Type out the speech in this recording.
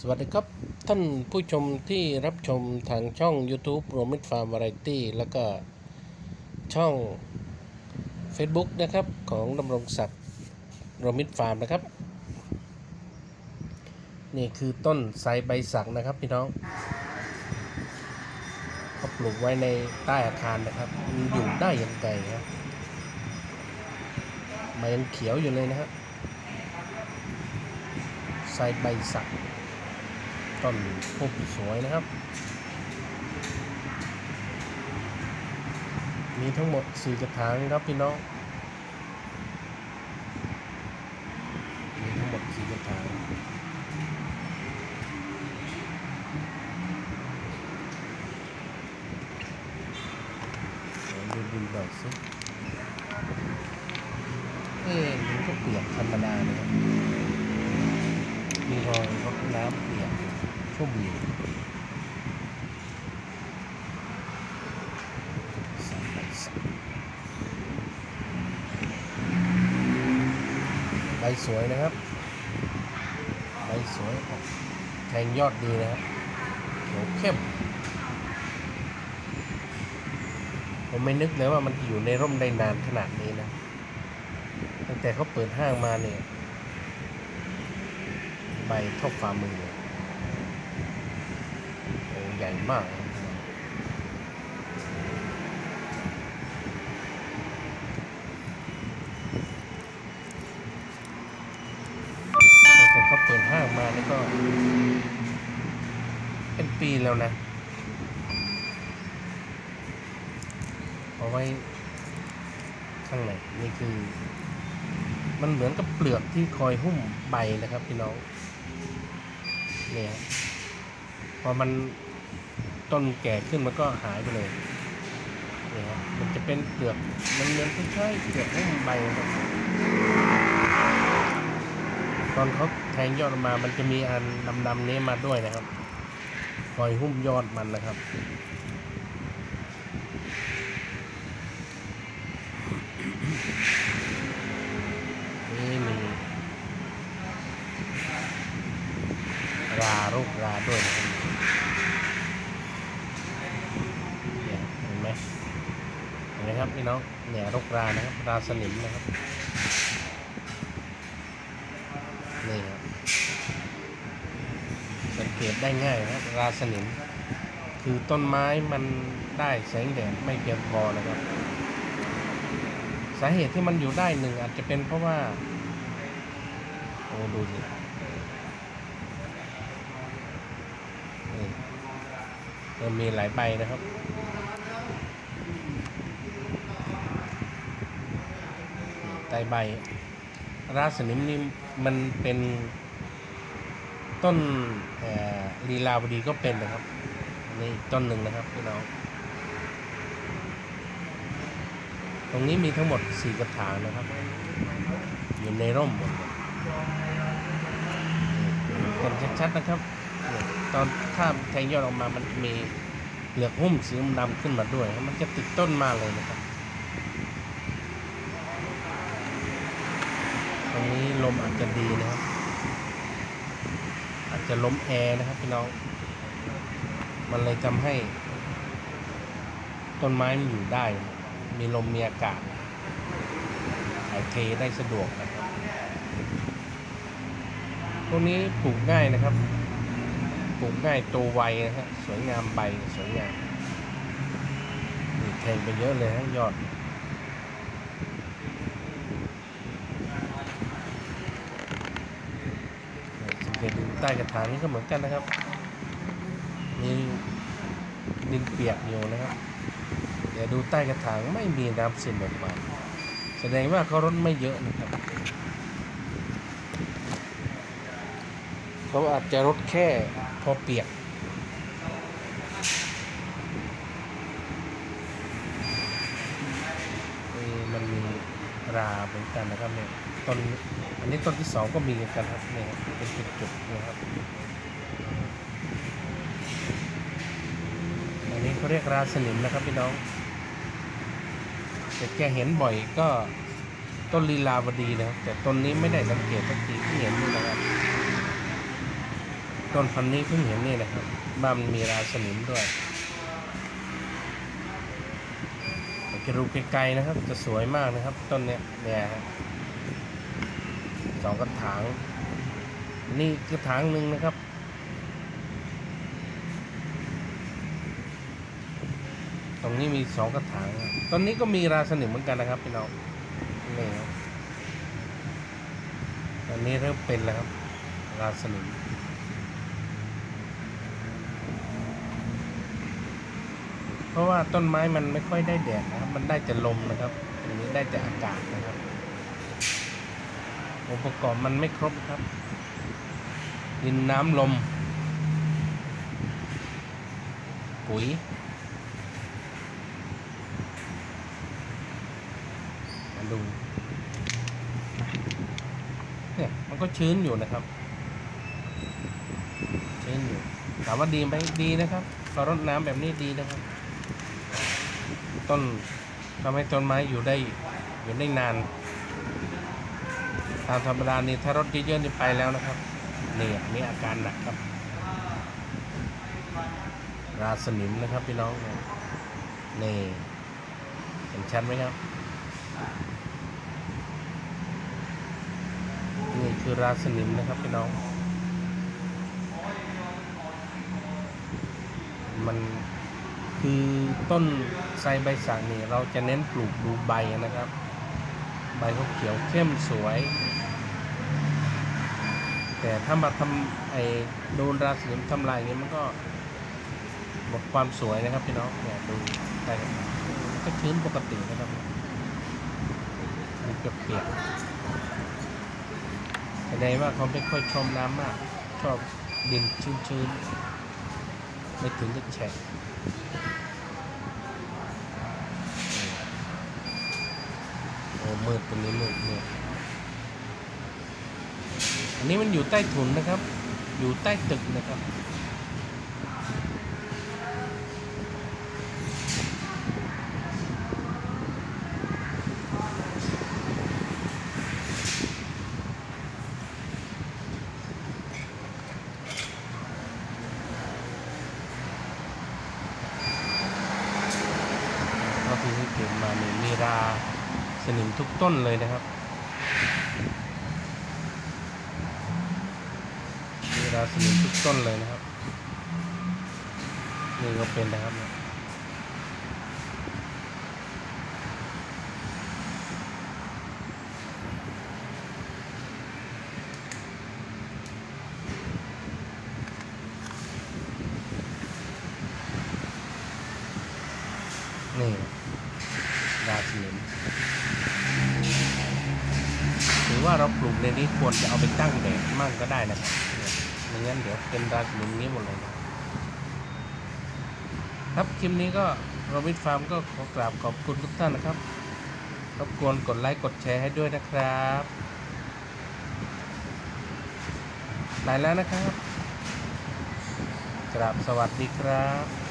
สวัสดีครับ ท่านผู้ชมที่รับชมทางช่อง YouTube โรมิ t ฟาร์มวาไรตี้แล้วก็ช่อง Facebook นะครับ ของดำรงศักดิ์โรมิ t ฟาร์มนะครับ นี่คือต้นไทรใบสักนะครับพี่น้องเขาปลูกไว้ในใต้อาคารนะครับมันอยู่ได้ยังไงครับมันยังเขียวอยู่เลยนะครับไทรใบสัก ต้นพุ่มสวยนะครับ มีทั้งหมดสี่กระถางครับพี่น้อง มีทั้งหมดสี่กระถางเดี๋ยวดูดินหน่อยสิเอ๊ะมันก็เปียกธรรมดาเลยครับมีรอยรดน้ำเปียกอยู่ ชุ่มอยู่ใบสักใบสวยนะครับ ใบสวยออกแทงยอดดีนะครับเขียวเข้ม ผมไม่นึกเลยว่ามันอยู่ในร่มได้นานขนาดนี้นะ ตั้งแต่เขาเปิดห้างมาเนี่ย ใบเท่าฝ่ามือ ญ่มากแต่เขาเปิดห้างมานี่ก็เป็นปีแล้วนะเอาไว้ข้างในนี่คือ มันเหมือนกับเปลือกที่คอยหุ้มใบนะครับพี่น้องเนี่ยพอมัน ต้นแก่ขึ้นมันก็หายไปเลยเนี่ยครับมันจะเป็นเปลือกมันเหมือนคล้ายๆเปลือกหุ้มใบครับตอนเขาแทงยอดมา มันจะมีอันดำๆนี้มาด้วยนะครับคอยหุ้มยอดมันนะครับนี่มีราลูกราด้วยนะครับเนี่ยเห็นไหมเห็ นไหมครับพี่น้องเนี่ยลูกรานะครับราสนิมนะครับนี่ครับสังเกตได้ง่ายนะครับราสนิม คือต้นไม้มันได้แสงแดดไม่เพียงพอนะครับ สาเหตุที่มันอยู่ได้หนึ่งอาจจะเป็นเพราะว่าโอ้ดูสิมันมีหลายใบนะครับ ใต้ใบราสนิมนี่มันเป็นต้นลีลาวดีก็เป็นนะครับนี่ต้นหนึ่งนะครับพี่น้องตรงนี้มีทั้งหมด4กระถางนะครับ อยู่ในร่มหมดเห็นชัดๆนะครับ ตอนถ้าแทงยอดออกมามันมีเหลือกหุ้มสีดำขึ้นมาด้วย มันจะติดต้นมาเลยนะครับ รงนี้ลมอาจจะดีนะครับ อาจจะล้มแอร์นะครับพี่น้อง มันเลยทำให้ ต้นไม้มันอยู่ได้ มีลมมีอากาศถ่ายเทได้สะดวกนะครับพวกนี้ปลูกง่ายนะครับ ปลูกง่ายโตไวนะฮะสวยงามใบสวยงามนี่แทงไปเยอะเลยฮะยอด สัง เกตดูใต้กระถางนี้ก็เหมือนกันนะครับ มีดินเปียกอยู่นะครับ เดี๋ยวดูใต้กระถางไม่มีน้ำซึมออกมา แสดงว่าเขารดไม่เยอะนะครับเขาอาจจะรดแค่พอเปียก มันมีราเหมือนกันนะครับเนี่ยต้นอันนี้ต้นที่สองก็มีเหมือนกันครับเนี่ยเป็นจุดๆนะครับ อันนี้ เขาเรียกราสนิมนะครับพี่น้องแต่แกเห็นบ่อยก็ต้นลีลาวดีนะครับแต่ต้นนี้ไม่ได้สังเกตสักทีที่เห็นนี่นะครับต้นพันนี้เพิ่งเห็นนี่นะครับบ้านมันมีราสนิมด้วยจะดูไกลๆนะครับ จะสวยมากนะครับ ต้นเนี้ยเนี่ยฮะสองกระถาง นี่กระถางหนึ่งนะครับ รงนี้มีสองกระถางต้นนี้ก็มีราสนิมเหมือนกันนะครับพี่น้องนี่ครับตอนนี้เริ่มเป็นแล้วครับ ราสนิมเพราะว่าต้นไม้มันไม่ค่อยได้แดดนะครับ มันได้แต่ลมนะครับตรงนี้ได้แต่อากาศนะครับองค์ประกอบมันไม่ครบครับดินน้ำลม ปุ๋ย มา ดูเนี่ยมันก็ชื้นอยู่นะครับ ชื้นอยู่ถามว่าดีไหมดีนะครับเรารดน้ำแบบนี้ดีนะครับ ต้นทำให้ต้นไม้อยู่ได้อยู่ได้นานตามธรรมดานี่ถ้ารถเยอะๆนี่ไปแล้วนะครับนี่นี่อาการหนักครับ ราสนิมนะครับพี่น้องเนี่ยนี่เห็นชัดไหมครับ นี่ คือราสนิมนะครับพี่น้อง มันคือต้นไทรใบสักนี่เราจะเน้นปลูกดูใบนะครับ ใบเขาเขียวเข้มสวย แต่ถ้ามาทำไอ้โดนราสนิมทำลายนี้มันก็หมดความสวยนะครับพี่น้องเนี่ยดูได้ครับมันก็ชื้นปกตินะครับมันเปียก ดงว่าเขาไม่ค่อยชอบน้ำมาก ชอบดินชื้นๆ ไม่ถึงกับแฉะโอ้มืดตรงนี้มืดมืดอันนี้มันอยู่ใต้ถุนนะครับ อยู่ใต้ตึกนะครับ ที่ให้เก็บมาเนี่ยมีราสนิมทุกต้นเลยนะครับ มีราสนิมทุกต้นเลยนะครับ นี่ก็เป็นนะครับ นี่ราสนิมหรือว่าเราปลูกในนี้ควรจะเอาไปตั้งแดดมั่งก็ได้นะครับเนี่ยไม่งั้นเดี๋ยวเป็นราสนิมนี้หมดเลยนะครับคลิปนี้ก็โรบิทฟาร์มก็ขอกราบขอบคุณทุกท่านนะครับรบกวนกดไลค์กดแชร์ให้ด้วยนะครับไปแล้วนะครับกราบสวัสดีครับ